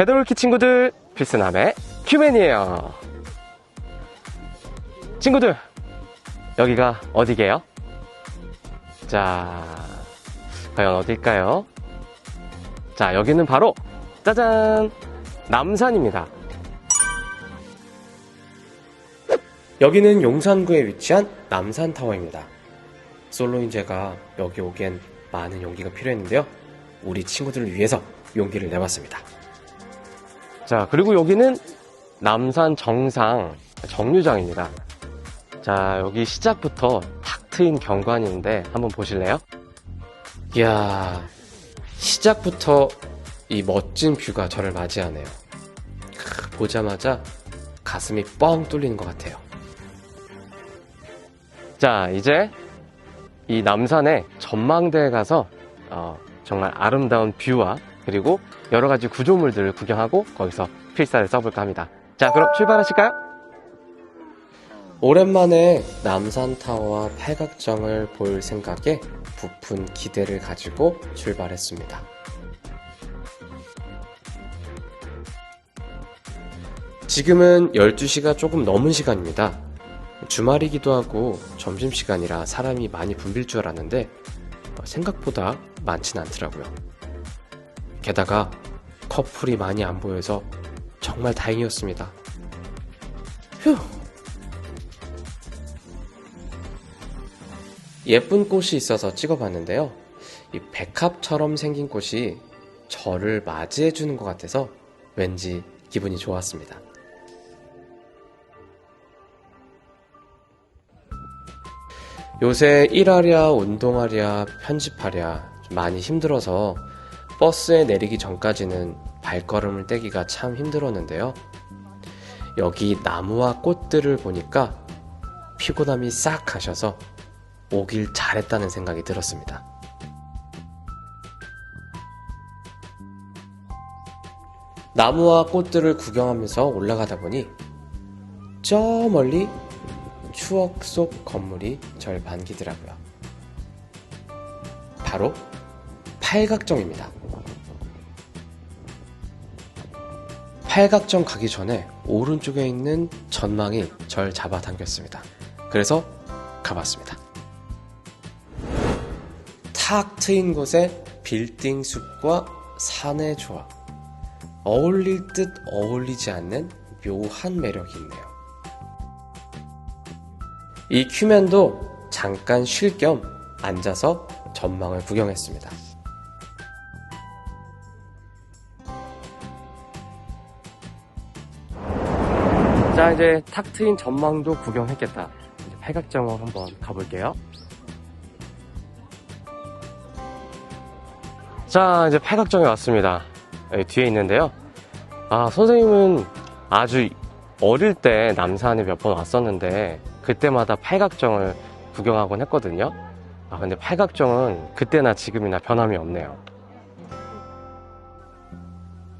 배달올키 친구들 필수남의 큐맨이에요. 친구들 여기가 어디게요? 자 과연 어딜까요? 자 여기는 바로 짜잔! 남산입니다. 여기는 용산구에 위치한 남산타워입니다. 솔로인 제가 여기 오기엔 많은 용기가 필요했는데요. 우리 친구들을 위해서 용기를 내봤습니다 자, 그리고 여기는 남산 정상 정류장입니다. 자, 여기 시작부터 탁 트인 경관인데 한번 보실래요? 이야, 시작부터 이 멋진 뷰가 저를 맞이하네요. 크, 보자마자 가슴이 뻥 뚫리는 것 같아요. 자, 이제 이 남산의 전망대에 가서 어, 정말 아름다운 뷰와 그리고 여러 가지 구조물들을 구경하고 거기서 필사를 써볼까 합니다. 자, 그럼 출발하실까요? 오랜만에 남산타워와 팔각정을 볼 생각에 부푼 기대를 가지고 출발했습니다. 지금은 12시가 조금 넘은 시간입니다. 주말이기도 하고 점심시간이라 사람이 많이 붐빌 줄 알았는데 어, 생각보다 많진 않더라고요. 게다가 커플이 많이 안 보여서 정말 다행이었습니다. 휴. 예쁜 꽃이 있어서 찍어봤는데요. 이 백합처럼 생긴 꽃이 저를 맞이해주는 것 같아서 왠지 기분이 좋았습니다. 요새 일하랴, 운동하랴, 편집하랴 좀 많이 힘들어서 버스에 내리기 전까지는 발걸음을 떼기가 참 힘들었는데요. 여기 나무와 꽃들을 보니까 피곤함이 싹 가셔서 오길 잘했다는 생각이 들었습니다. 나무와 꽃들을 구경하면서 올라가다 보니 저 멀리 추억 속 건물이 절 반기더라고요. 바로 팔각정입니다. 팔각정 가기 전에 오른쪽에 있는 전망이 절 잡아당겼습니다. 그래서 가봤습니다. 탁 트인 곳에 빌딩 숲과 산의 조합. 어울릴 듯 어울리지 않는 묘한 매력이 있네요. 이 큐맨도 잠깐 쉴 겸 앉아서 전망을 구경했습니다. 자, 이제 탁 트인 전망도 구경했겠다. 이제 팔각정을 한번 가볼게요. 자, 이제 팔각정에 왔습니다. 여기 뒤에 있는데요. 아, 선생님은 아주 어릴 때 남산에 몇 번 왔었는데, 그때마다 팔각정을 구경하곤 했거든요. 아, 근데 팔각정은 그때나 지금이나 변함이 없네요.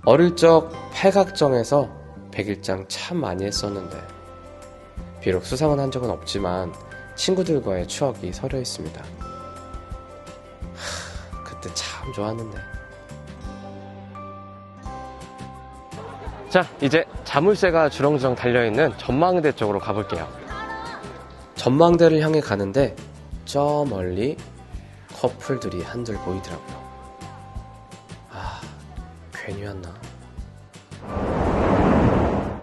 어릴 적 팔각정에서 백일장 참 많이 했었는데, 비록 수상은 한 적은 없지만, 친구들과의 추억이 서려 있습니다. 하, 그때 참 좋았는데. 자, 이제 자물쇠가 주렁주렁 달려있는 전망대 쪽으로 가볼게요. 전망대를 향해 가는데 저 멀리 커플들이 한둘 보이더라고요. 아, 괜히 왔나?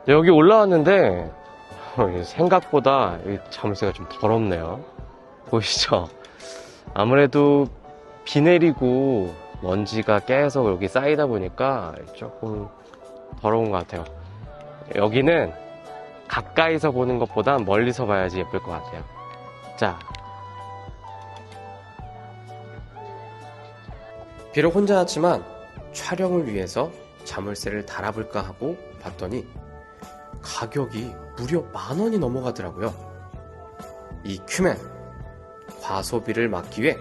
여기 올라왔는데 어, 생각보다 이 자물쇠가 좀 더럽네요. 보이시죠? 아무래도 비 내리고 먼지가 계속 여기 쌓이다 보니까 조금 더러운 것 같아요. 여기는 가까이서 보는 것보다 멀리서 봐야지 예쁠 것 같아요. 자. 비록 혼자였지만 촬영을 위해서 자물쇠를 달아볼까 하고 봤더니 가격이 무려 만 원이 넘어가더라고요. 이 큐맨 과소비를 막기 위해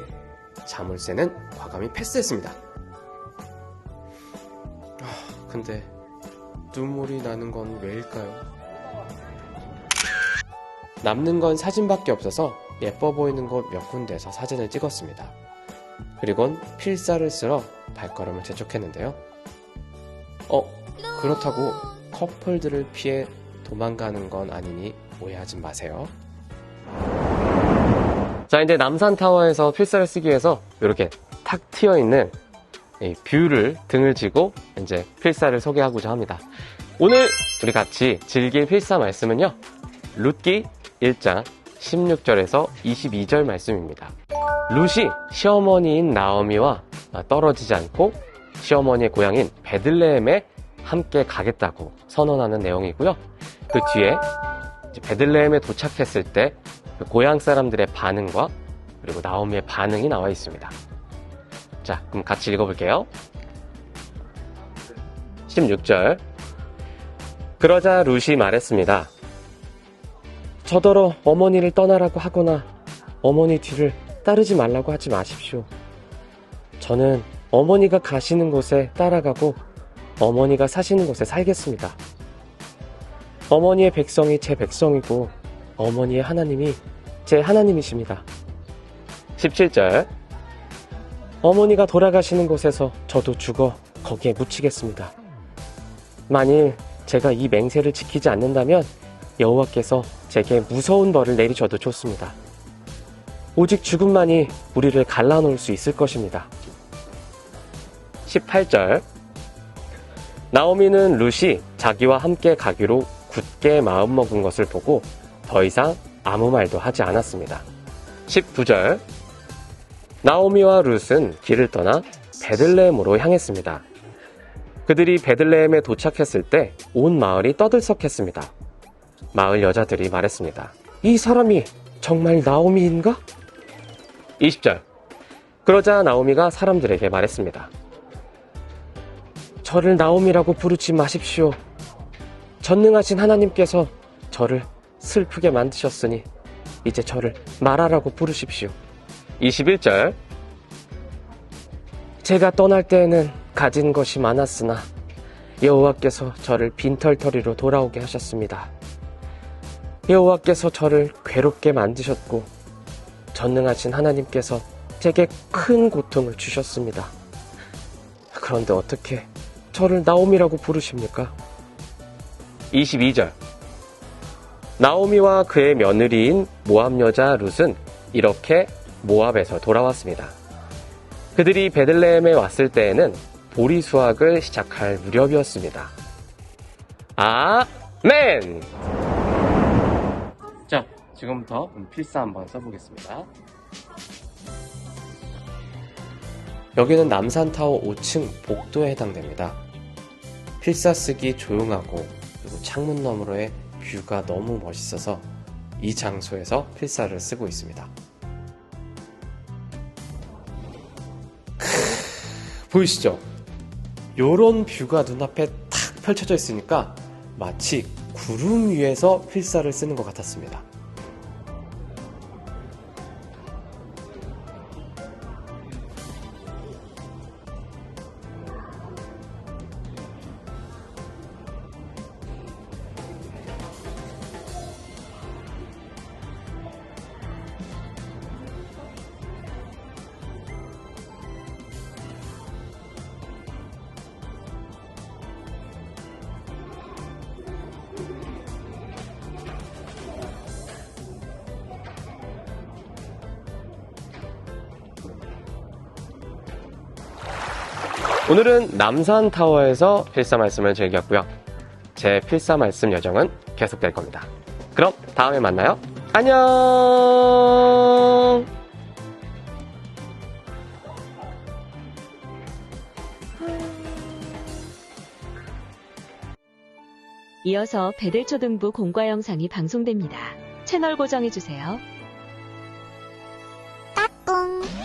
자물쇠는 과감히 패스했습니다. 아, 근데 눈물이 나는 건 왜일까요? 남는 건 사진밖에 없어서 예뻐 보이는 곳 몇 군데서 사진을 찍었습니다. 그리곤 필사를 쓸어 발걸음을 재촉했는데요. 어, 그렇다고 커플들을 피해 도망가는 건 아니니 오해하지 마세요. 자, 이제 남산타워에서 필사를 쓰기 위해서 이렇게 탁 트여 있는 이 뷰를 등을 지고 이제 필사를 소개하고자 합니다. 오늘 우리 같이 즐길 필사 말씀은요. 룻기 1장 16절에서 22절 말씀입니다. 룻이 시어머니인 나오미와 떨어지지 않고 시어머니의 고향인 베들레헴에 함께 가겠다고 선언하는 내용이고요. 그 뒤에 베들레헴에 도착했을 때그 고향 사람들의 반응과 그리고 나오미의 반응이 나와 있습니다. 자, 그럼 같이 읽어볼게요. 16절. 그러자 룻이 말했습니다. 저더러 어머니를 떠나라고 하거나 어머니 뒤를 따르지 말라고 하지 마십시오. 저는 어머니가 가시는 곳에 따라가고 어머니가 사시는 곳에 살겠습니다. 어머니의 백성이 제 백성이고 어머니의 하나님이 제 하나님이십니다. 17절. 어머니가 돌아가시는 곳에서 저도 죽어 거기에 묻히겠습니다. 만일 제가 이 맹세를 지키지 않는다면 여호와께서 제게 무서운 벌을 내리셔도 좋습니다. 오직 죽음만이 우리를 갈라놓을 수 있을 것입니다. 18절. 나오미는 룻이 자기와 함께 가기로 굳게 마음먹은 것을 보고 더 이상 아무 말도 하지 않았습니다. 19절 나오미와 룻은 길을 떠나 베들레헴으로 향했습니다. 그들이 베들레헴에 도착했을 때 온 마을이 떠들썩했습니다. 마을 여자들이 말했습니다. 이 사람이 정말 나오미인가? 20절 그러자 나오미가 사람들에게 말했습니다. 저를 나오미라고 부르지 마십시오. 전능하신 하나님께서 저를 슬프게 만드셨으니 이제 저를 마라라고 부르십시오. 21절 제가 떠날 때에는 가진 것이 많았으나 여호와께서 저를 빈털터리로 돌아오게 하셨습니다. 여호와께서 저를 괴롭게 만드셨고 전능하신 하나님께서 제게 큰 고통을 주셨습니다. 그런데 어떻게 저를 나옴이라고 부르십니까? 22절 나오미와 그의 며느리인 모압 여자 룻은 이렇게 모압에서 돌아왔습니다. 그들이 베들레헴에 왔을 때에는 보리 수확을 시작할 무렵이었습니다. 아멘! 자, 지금부터 필사 한번 써보겠습니다. 여기는 남산타워 5층 복도에 해당됩니다. 필사 쓰기 조용하고 그리고 창문 너머로의 뷰가 너무 멋있어서 이 장소에서 필사를 쓰고 있습니다. 크으, 보이시죠? 요런 뷰가 눈앞에 탁 펼쳐져 있으니까 마치 구름 위에서 필사를 쓰는 것 같았습니다. 오늘은 남산타워에서 필사 말씀을 즐겼고요. 제 필사 말씀 여정은 계속될 겁니다. 그럼 다음에 만나요. 안녕! 이어서 배들초 등부 공과 영상이 방송됩니다. 채널 고정해주세요.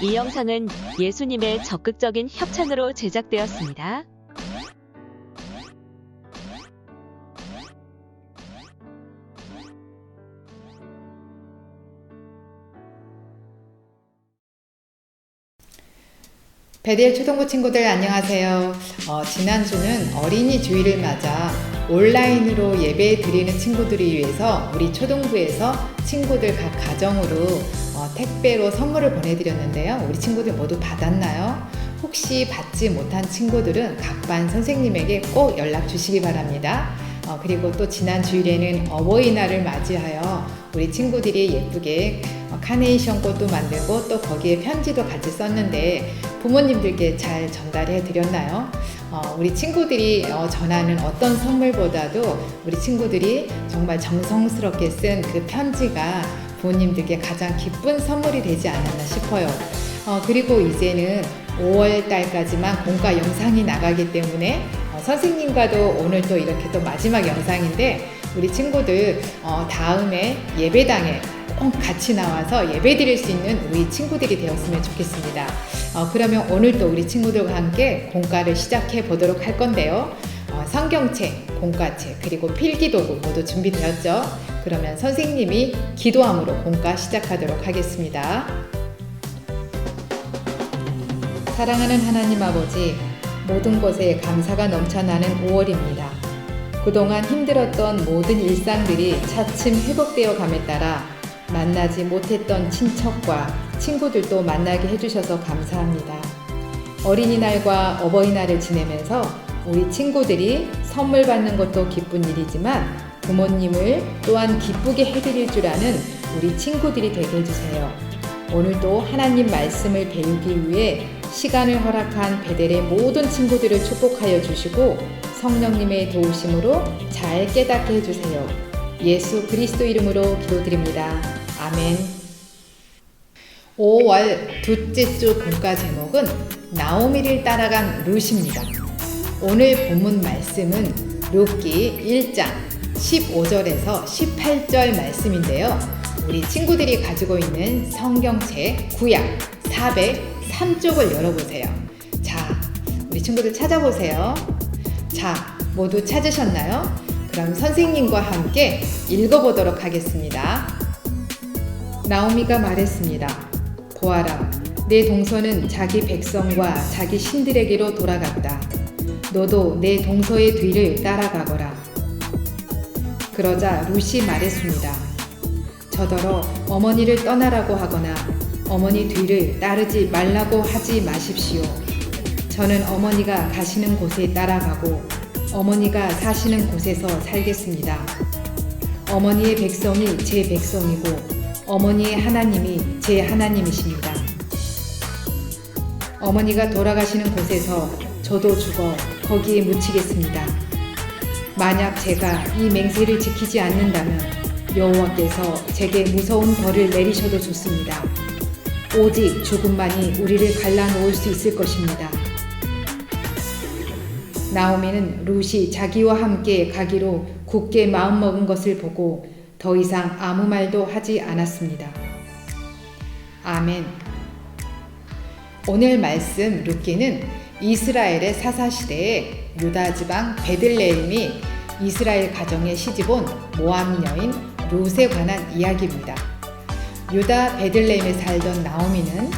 이 영상은 예수님의 적극적인 협찬으로 제작되었습니다. 베델 초등부 친구들 안녕하세요. 어, 지난주는 어린이 주일을 맞아 온라인으로 예배 드리는 친구들을 위해서 우리 초등부에서 친구들 각 가정으로 어, 택배로 선물을 보내드렸는데요. 우리 친구들 모두 받았나요? 혹시 받지 못한 친구들은 각 반 선생님에게 꼭 연락 주시기 바랍니다. 어, 그리고 또 지난 주일에는 어버이날을 맞이하여 우리 친구들이 예쁘게 어, 카네이션 꽃도 만들고 또 거기에 편지도 같이 썼는데 부모님들께 잘 전달해 드렸나요? 어, 우리 친구들이 어, 전하는 어떤 선물보다도 우리 친구들이 정말 정성스럽게 쓴 그 편지가 부모님들께 가장 기쁜 선물이 되지 않았나 싶어요. 어, 그리고 이제는 5월 달까지만 공과 영상이 나가기 때문에 어, 선생님과도 오늘 또 이렇게 또 마지막 영상인데 우리 친구들 어, 다음에 예배당에 꼭 같이 나와서 예배 드릴 수 있는 우리 친구들이 되었으면 좋겠습니다. 어, 그러면 오늘 또 우리 친구들과 함께 공과를 시작해 보도록 할 건데요. 어, 성경책, 공과책, 그리고 필기도구 모두 준비되었죠? 그러면 선생님이 기도함으로 공과 시작하도록 하겠습니다. 사랑하는 하나님 아버지, 모든 것에 감사가 넘쳐나는 5월입니다. 그동안 힘들었던 모든 일상들이 차츰 회복되어 감에 따라 만나지 못했던 친척과 친구들도 만나게 해주셔서 감사합니다. 어린이날과 어버이날을 지내면서 우리 친구들이 선물 받는 것도 기쁜 일이지만 부모님을 또한 기쁘게 해드릴 줄 아는 우리 친구들이 되게 해주세요. 오늘도 하나님 말씀을 배우기 위해 시간을 허락한 베델의 모든 친구들을 축복하여 주시고 성령님의 도우심으로 잘 깨닫게 해주세요. 예수 그리스도 이름으로 기도드립니다. 아멘. 5월 둘째 주 본가 제목은 나오미를 따라간 룻입니다. 오늘 본문 말씀은 룻기 1장 15절에서 18절 말씀인데요. 우리 친구들이 가지고 있는 성경책 구약 403쪽을 열어보세요. 자, 우리 친구들 찾아보세요. 자, 모두 찾으셨나요? 그럼 선생님과 함께 읽어보도록 하겠습니다. 나오미가 말했습니다. 보아라, 내 동서는 자기 백성과 자기 신들에게로 돌아갔다. 너도 내 동서의 뒤를 따라가거라. 그러자 루시 말했습니다. 저더러 어머니를 떠나라고 하거나 어머니 뒤를 따르지 말라고 하지 마십시오. 저는 어머니가 가시는 곳에 따라가고 어머니가 사시는 곳에서 살겠습니다. 어머니의 백성이 제 백성이고 어머니의 하나님이 제 하나님이십니다. 어머니가 돌아가시는 곳에서 저도 죽어 거기에 묻히겠습니다. 만약 제가 이 맹세를 지키지 않는다면 여호와께서 제게 무서운 벌을 내리셔도 좋습니다. 오직 죽음만이 우리를 갈라놓을 수 있을 것입니다. 나오미는 룻이 자기와 함께 가기로 굳게 마음먹은 것을 보고 더 이상 아무 말도 하지 않았습니다. 아멘. 오늘 말씀 룻기는 이스라엘의 사사시대에 유다 지방 베들레헴이 이스라엘 가정에 시집온 모함 여인 룻에 관한 이야기입니다. 유다 베들레헴에 살던 나오미는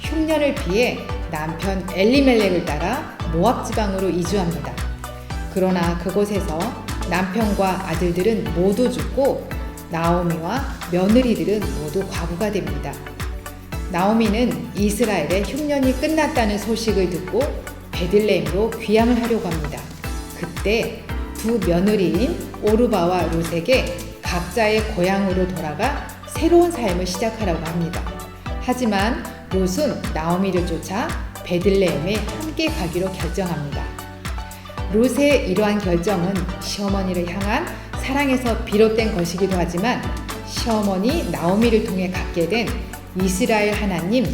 흉년을 피해 남편 엘리멜렉을 따라 모압 지방으로 이주합니다. 그러나 그곳에서 남편과 아들들은 모두 죽고 나오미와 며느리들은 모두 과부가 됩니다. 나오미는 이스라엘의 흉년이 끝났다는 소식을 듣고 베들레헴으로 귀향을 하려고 합니다. 그때 두 며느리인 오르바와 룻에게 각자의 고향으로 돌아가 새로운 삶을 시작하라고 합니다. 하지만 롯은 나오미를 쫓아 베들레헴에 함께 가기로 결정합니다. 롯의 이러한 결정은 시어머니를 향한 사랑에서 비롯된 것이기도 하지만 시어머니 나오미를 통해 갖게 된 이스라엘 하나님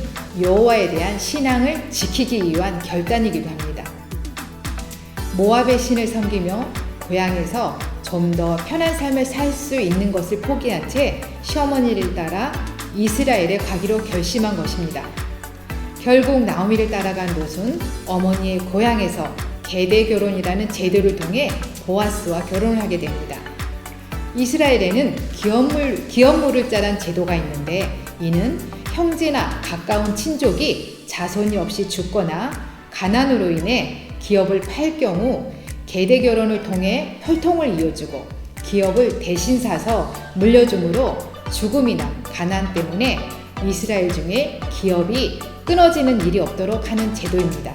여호와에 대한 신앙을 지키기 위한 결단이기도 합니다. 모압의 신을 섬기며 고향에서 좀 더 편한 삶을 살 수 있는 것을 포기한 채 시어머니를 따라 이스라엘에 가기로 결심한 것입니다. 결국 나오미를 따라간 롯은 어머니의 고향에서 계대 결혼이라는 제도를 통해 보아스와 결혼을 하게 됩니다. 이스라엘에는 기업물, 기업물을 짜란 제도가 있는데 이는 형제나 가까운 친족이 자손이 없이 죽거나 가난으로 인해 기업을 팔 경우 계대 결혼을 통해 혈통을 이어주고 기업을 대신 사서 물려주므로 죽음이나 가난 때문에 이스라엘 중에 기업이 끊어지는 일이 없도록 하는 제도입니다.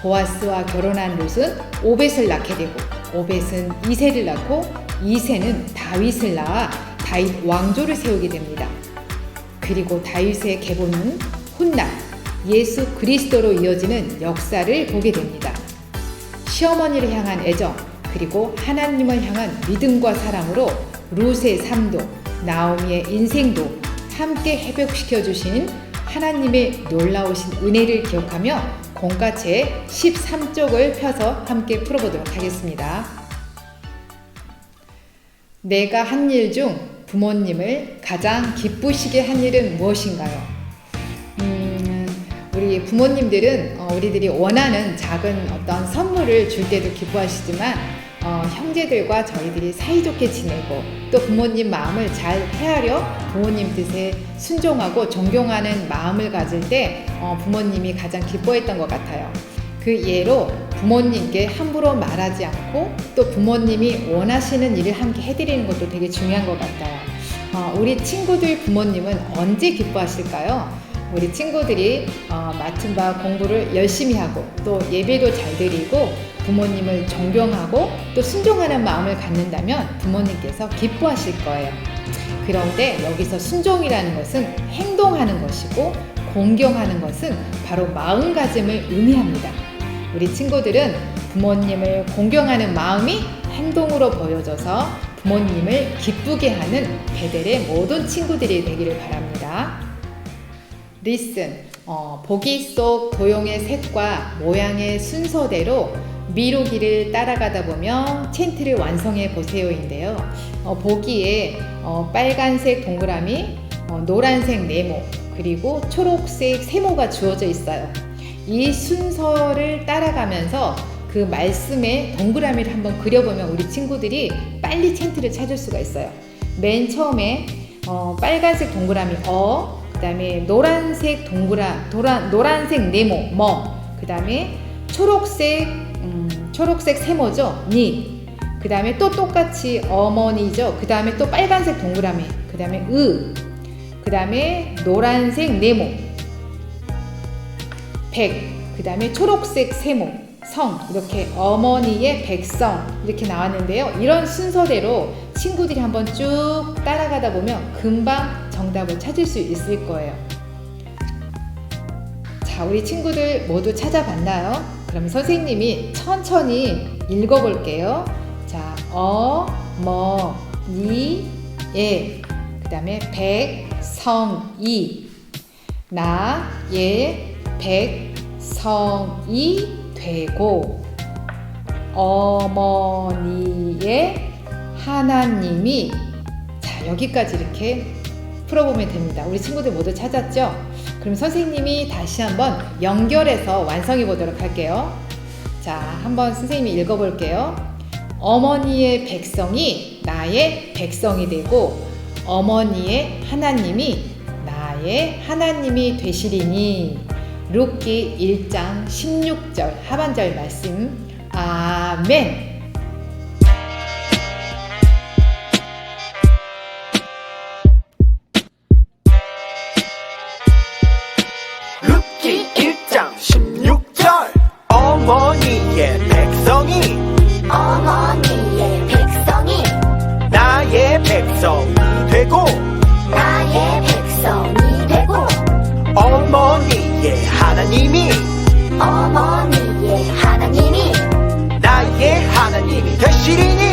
보아스와 결혼한 롯은 오벳을 낳게 되고 오벳은 이세를 낳고 이세는 다윗을 낳아 다윗 왕조를 세우게 됩니다. 그리고 다윗의 계보는 훗날 예수 그리스도로 이어지는 역사를 보게 됩니다. 시어머니를 향한 애정 그리고 하나님을 향한 믿음과 사랑으로 룻의 삶도 나오미의 인생도 함께 회복시켜 주신 하나님의 놀라우신 은혜를 기억하며 공과체 13쪽을 펴서 함께 풀어보도록 하겠습니다. 내가 한 일 중 부모님을 가장 기쁘시게 한 일은 무엇인가요? 음, 우리 부모님들은 어, 우리들이 원하는 작은 어떤 선물을 줄 때도 기뻐하시지만 어, 형제들과 저희들이 사이좋게 지내고 또 부모님 마음을 잘 헤아려 부모님 뜻에 순종하고 존경하는 마음을 가질 때 어, 부모님이 가장 기뻐했던 것 같아요. 그 예로 부모님께 함부로 말하지 않고 또 부모님이 원하시는 일을 함께 해드리는 것도 되게 중요한 것 같아요. 어, 우리 친구들 부모님은 언제 기뻐하실까요? 우리 친구들이 어, 맡은 바 공부를 열심히 하고 또 예배도 잘 드리고 부모님을 존경하고 또 순종하는 마음을 갖는다면 부모님께서 기뻐하실 거예요. 그런데 여기서 순종이라는 것은 행동하는 것이고 공경하는 것은 바로 마음가짐을 의미합니다. 우리 친구들은 부모님을 공경하는 마음이 행동으로 보여져서 부모님을 기쁘게 하는 베델의 모든 친구들이 되기를 바랍니다. 리슨 어, 보기 속 도용의 색과 모양의 순서대로 미루기를 따라가다 보면 텐트를 완성해 보세요인데요. 어, 보기에 어, 빨간색 동그라미, 어, 노란색 네모, 그리고 초록색 세모가 주어져 있어요. 이 순서를 따라가면서 그 말씀에 동그라미를 한번 그려보면 우리 친구들이 빨리 텐트를 찾을 수가 있어요. 맨 처음에 어, 빨간색 동그라미 어, 그 다음에 노란색 동그라, 노란, 노란색 네모 뭐, 그 다음에 초록색 음, 초록색 세모죠 니, 그 다음에 또 똑같이 어머니죠. 그 다음에 또 빨간색 동그라미, 그 다음에 으, 그 다음에 노란색 네모, 백, 그 다음에 초록색 세모, 성 이렇게 어머니의 백성 이렇게 나왔는데요. 이런 순서대로 친구들이 한번 쭉 따라가다 보면 금방 정답을 찾을 수 있을 거예요. 자, 우리 친구들 모두 찾아봤나요? 그럼 선생님이 천천히 읽어볼게요. 자, 어, 머, 니, 예. 그 다음에 백, 성, 이. 나, 예, 백, 성, 이 되고 어머니의 하나님이 자 여기까지 이렇게 풀어보면 됩니다. 우리 친구들 모두 찾았죠? 그럼 선생님이 다시 한번 연결해서 완성해 보도록 할게요. 자, 한번 선생님이 읽어볼게요. 어머니의 백성이 나의 백성이 되고 어머니의 하나님이 나의 하나님이 되시리니 룻기 1장 16절 하반절 말씀. 아멘 하나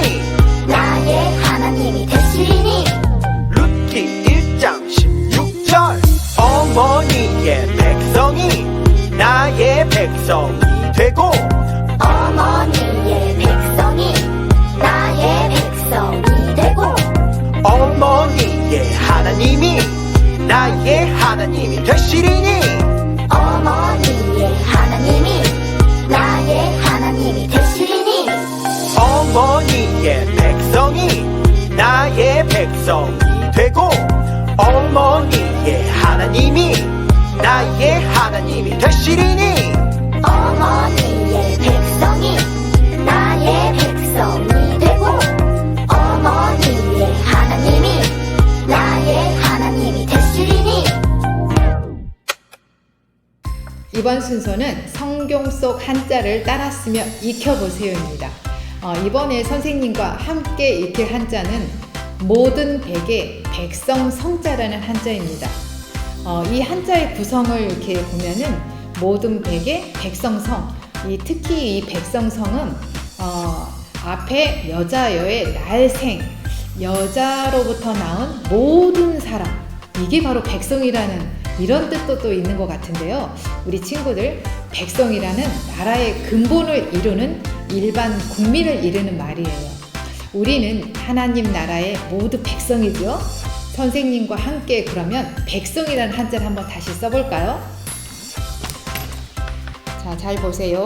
이번 순서는 성경 속 한자를 따라 쓰며 익혀보세요입니다. 어, 이번에 선생님과 함께 익힐 한자는 모든 백의 백성 성자라는 한자입니다. 어, 이 한자의 구성을 이렇게 보면은 모든 백의 백성성, 이 특히 이 백성성은 어, 앞에 여자여의 날생, 여자로부터 나온 모든 사람, 이게 바로 백성이라는 이런 뜻도 또 있는 것 같은데요. 우리 친구들, 백성이라는 나라의 근본을 이루는 일반 국민을 이르는 말이에요. 우리는 하나님 나라의 모두 백성이죠. 선생님과 함께 그러면 백성이라는 한자를 한번 다시 써볼까요? 자, 잘 보세요.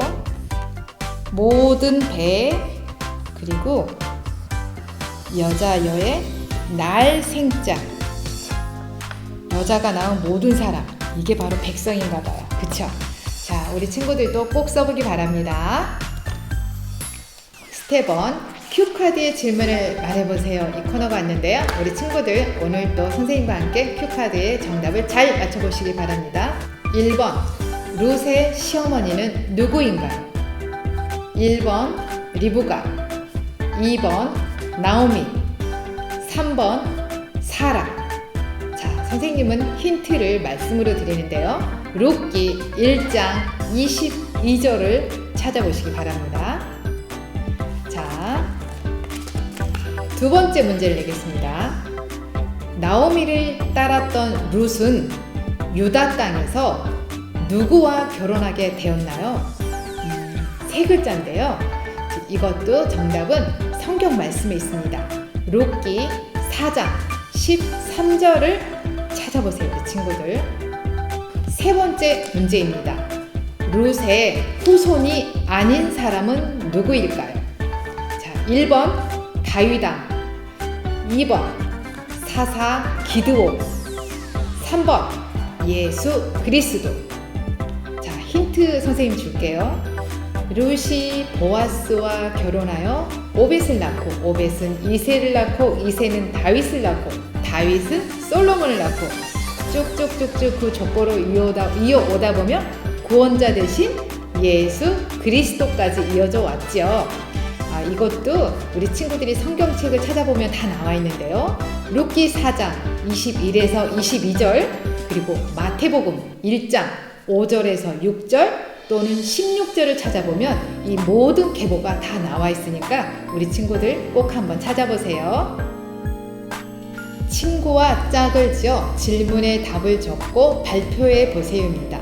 모든 배 그리고 여자 여의 날 생자 여자가 낳은 모든 사람 이게 바로 백성인가 봐요. 그쵸? 자, 우리 친구들도 꼭 써보기 바랍니다. 스텝 1 큐카드의 질문을 말해보세요. 이 코너가 왔는데요. 우리 친구들 오늘 또 선생님과 함께 큐카드의 정답을 잘 맞춰보시기 바랍니다. 1번 룻의 시어머니는 누구인가요? 1번 리브가 2번 나오미 3번 사라 자 선생님은 힌트를 말씀으로 드리는데요 룻기 1장 22절을 찾아보시기 바랍니다 자 두 번째 문제를 내겠습니다 나오미를 따랐던 룻은 유다 땅에서 누구와 결혼하게 되었나요? 음, 세 글자인데요. 이것도 정답은 성경 말씀에 있습니다. 록기 4장 13절을 찾아보세요, 우리 친구들. 세 번째 문제입니다. 룻의 후손이 아닌 사람은 누구일까요? 자, 1번 다윗왕, 2번 사사 기드온, 3번 예수 그리스도. 자, 힌트 선생님 줄게요. 룻이 보아스와 결혼하여 오벳을 낳고 오벳은 이세를 낳고 이세는 다윗을 낳고 다윗은 솔로몬을 낳고 쭉쭉쭉쭉 그 족보로 이어오다, 이어오다 보면 구원자 대신 예수 그리스도까지 이어져 왔죠. 아, 이것도 우리 친구들이 성경책을 찾아보면 다 나와 있는데요. 루키 4장 21에서 22절 그리고 마태복음 1장 5절에서 6절 또는 16절을 찾아보면 이 모든 계보가 다 나와 있으니까 우리 친구들 꼭 한번 찾아보세요. 친구와 짝을 지어 질문에 답을 적고 발표해 보세요입니다.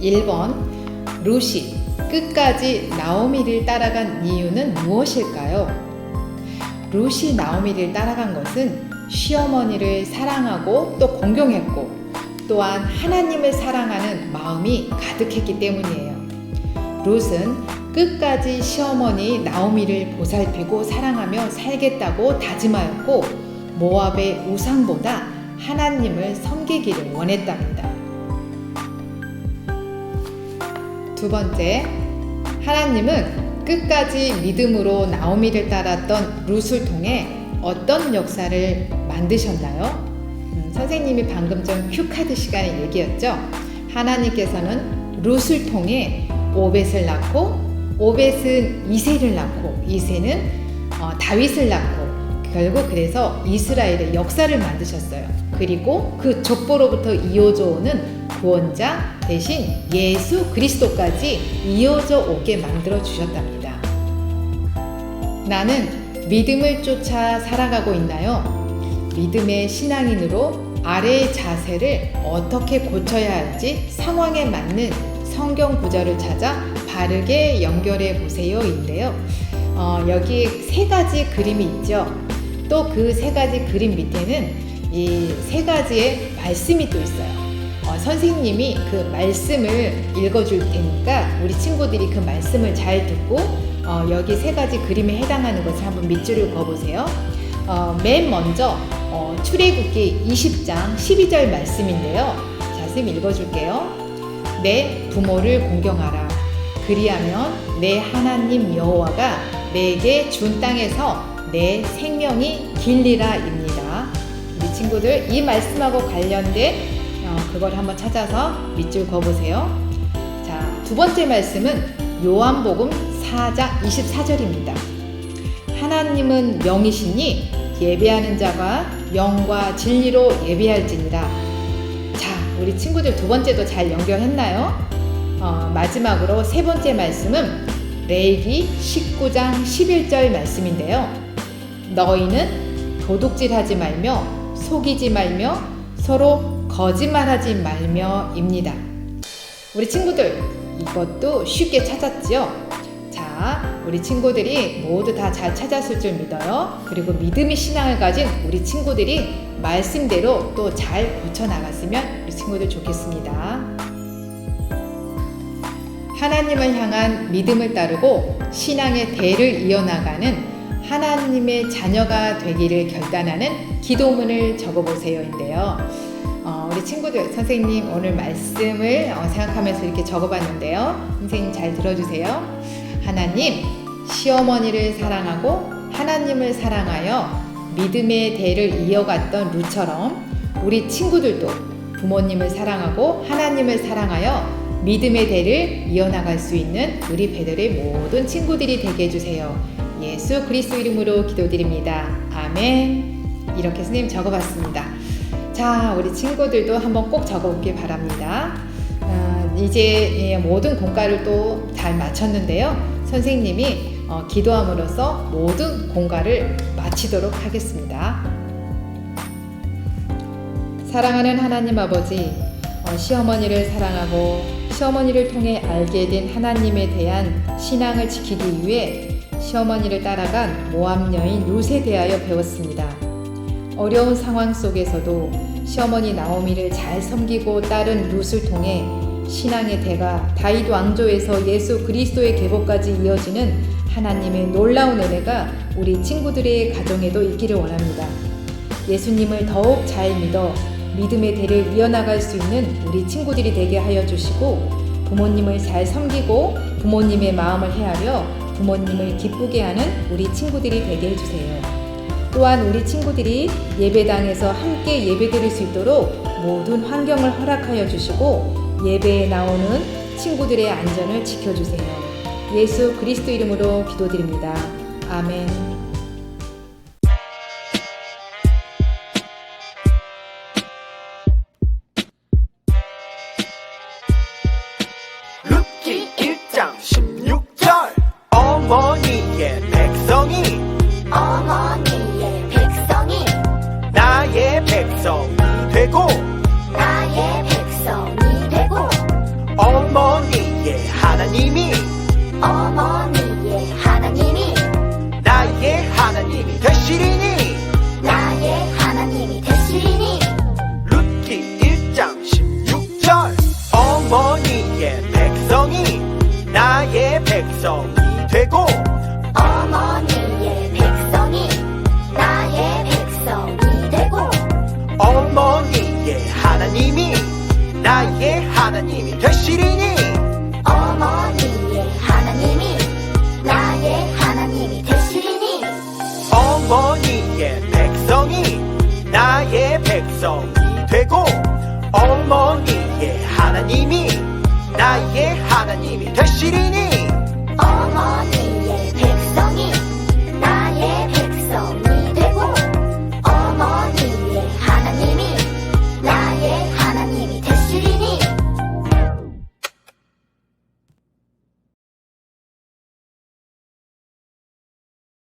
1번 루시 끝까지 나오미를 따라간 이유는 무엇일까요? 루시 나오미를 따라간 것은 시어머니를 사랑하고 또 공경했고 또한 하나님을 사랑하는 마음이 가득했기 때문이에요. 롯은 끝까지 시어머니 나오미를 보살피고 사랑하며 살겠다고 다짐하였고 모압의 우상보다 하나님을 섬기기를 원했답니다. 두 번째, 하나님은 끝까지 믿음으로 나오미를 따랐던 룻을 통해 어떤 역사를 만드셨나요? 음, 선생님이 방금 전 큐카드 시간에 얘기했죠. 하나님께서는 룻을 통해 오벳을 낳고 오벳은 이세를 낳고 이세는 어, 다윗을 낳고 결국 그래서 이스라엘의 역사를 만드셨어요. 그리고 그 족보로부터 이어져 오는 구원자 대신 예수 그리스도까지 이어져 오게 만들어 주셨답니다. 나는 믿음을 쫓아 살아가고 있나요? 믿음의 신앙인으로 아래의 자세를 어떻게 고쳐야 할지 상황에 맞는 성경 구절을 찾아 바르게 연결해 보세요인데요. 어, 여기 세 가지 그림이 있죠. 또 그 세 가지 그림 밑에는 이 세 가지의 말씀이 또 있어요. 어, 선생님이 그 말씀을 읽어줄 테니까 우리 친구들이 그 말씀을 잘 듣고 어, 여기 세 가지 그림에 해당하는 것을 한번 밑줄을 그어보세요. 어, 맨 먼저 어, 출애굽기 20장 12절 말씀인데요. 자, 선생님 읽어줄게요. 내 부모를 공경하라. 그리하면 내 하나님 여호와가 내게 준 땅에서 내 생명이 길리라입니다. 우리 친구들 이 말씀하고 관련된 어, 그걸 한번 찾아서 밑줄 그어보세요. 두 번째 말씀은 요한복음 4장 24절입니다. 하나님은 영이시니 예배하는 자가 영과 진리로 예배할지니라. 자, 우리 친구들 두 번째도 잘 연결했나요? 어, 마지막으로 세 번째 말씀은 레이기 19장 11절 말씀인데요. 너희는 도둑질하지 말며 속이지 말며 서로 거짓말하지 말며입니다. 우리 친구들 이것도 쉽게 찾았지요? 자, 우리 친구들이 모두 다 잘 찾았을 줄 믿어요. 그리고 믿음의 신앙을 가진 우리 친구들이 말씀대로 또 잘 고쳐 나갔으면 우리 친구들 좋겠습니다. 하나님을 향한 믿음을 따르고 신앙의 대를 이어나가는 하나님의 자녀가 되기를 결단하는 기도문을 적어보세요인데요. 어, 우리 친구들, 선생님 오늘 말씀을 어, 생각하면서 이렇게 적어봤는데요. 선생님 잘 들어주세요. 하나님, 시어머니를 사랑하고 하나님을 사랑하여 믿음의 대를 이어갔던 루처럼 우리 친구들도 부모님을 사랑하고 하나님을 사랑하여 믿음의 대를 이어나갈 수 있는 우리 배들의 모든 친구들이 되게 해주세요. 예수 그리스도 이름으로 기도드립니다. 아멘. 이렇게 선생님 적어봤습니다. 자, 우리 친구들도 한번 꼭 적어보길 바랍니다. 아, 이제 예, 모든 공과를 또 잘 마쳤는데요. 선생님이 어, 기도함으로써 모든 공과를 마치도록 하겠습니다. 사랑하는 하나님 아버지, 어, 시어머니를 사랑하고 시어머니를 통해 알게 된 하나님에 대한 신앙을 지키기 위해 시어머니를 따라간 모함 여인 룻에 대하여 배웠습니다. 어려운 상황 속에서도 시어머니 나오미를 잘 섬기고 따른 룻을 통해 신앙의 대가 다윗 왕조에서 예수 그리스도의 계보까지 이어지는 하나님의 놀라운 은혜가 우리 친구들의 가정에도 있기를 원합니다. 예수님을 더욱 잘 믿어 믿음의 대를 이어나갈 수 있는 우리 친구들이 되게 하여 주시고 부모님을 잘 섬기고 부모님의 마음을 헤아려 부모님을 기쁘게 하는 우리 친구들이 되게 해주세요. 또한 우리 친구들이 예배당에서 함께 예배드릴 수 있도록 모든 환경을 허락하여 주시고 예배에 나오는 친구들의 안전을 지켜주세요. 예수 그리스도 이름으로 기도드립니다. 아멘.